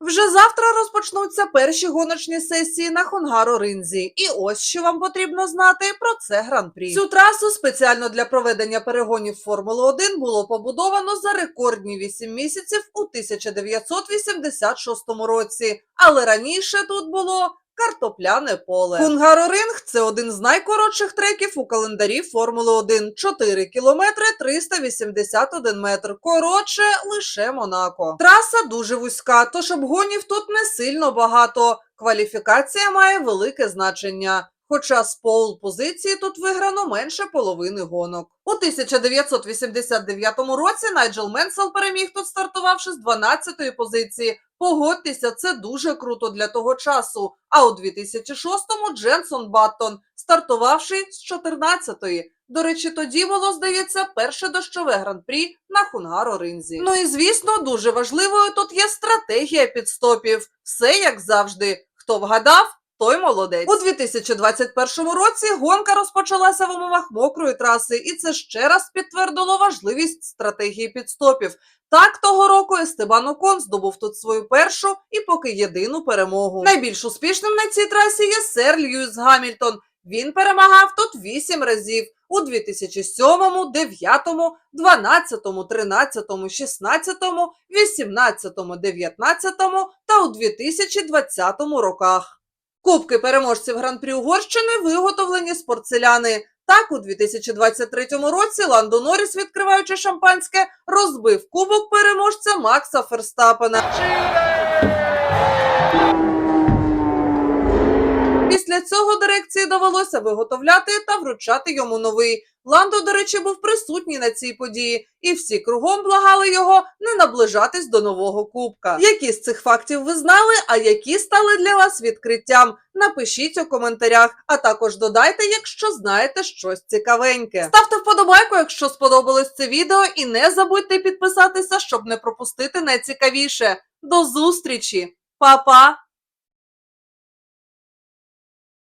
Вже завтра розпочнуться перші гоночні сесії на Хонгаро Ринзі. І ось що вам потрібно знати про це гран-прі. Цю трасу спеціально для проведення перегонів Формули 1 було побудовано за рекордні 8 місяців у 1986 році. Але раніше тут було картопляне поле. Хунгаро-Ринг – це один з найкоротших треків у календарі Формули 1. 4 кілометри 381 метр. Коротше лише Монако. Траса дуже вузька, тож обгонів тут не сильно багато. Кваліфікація має велике значення. Хоча з пол позиції тут виграно менше половини гонок. У 1989 році Найджел Менсел переміг тут, стартувавши з 12-ї позиції. Погодьтеся, це дуже круто для того часу. А у 2006-му Дженсон Баттон, стартувавши з 14-ї. До речі, тоді було, здається, перше дощове гран-прі на Хунгаро Ринзі. Ну і звісно, дуже важливою тут є стратегія підстопів. Все як завжди. Хто вгадав, той молодець. У 2021 році гонка розпочалася в умовах мокрої траси, і це ще раз підтвердило важливість стратегії підстопів. Так того року Естебан Окон здобув тут свою першу і поки єдину перемогу. Найбільш успішним на цій трасі є сер Льюіс Гамільтон. Він перемагав тут вісім разів у 2007, 2009, 12, 13, 16, 18, 19 та у 2020 роках. Кубки переможців Гран-прі Угорщини виготовлені з порцеляни. Так, у 2023 році Ландо Норріс, відкриваючи шампанське, розбив кубок переможця Макса Ферстапена. Після цього дирекції довелося виготовляти та вручати йому новий. Ландо, до речі, був присутній на цій події, і всі кругом благали його не наближатись до нового кубка. Які з цих фактів ви знали, а які стали для вас відкриттям? Напишіть у коментарях, а також додайте, якщо знаєте щось цікавеньке. Ставте вподобайку, якщо сподобалось це відео, і не забудьте підписатися, щоб не пропустити найцікавіше. До зустрічі, Па-па!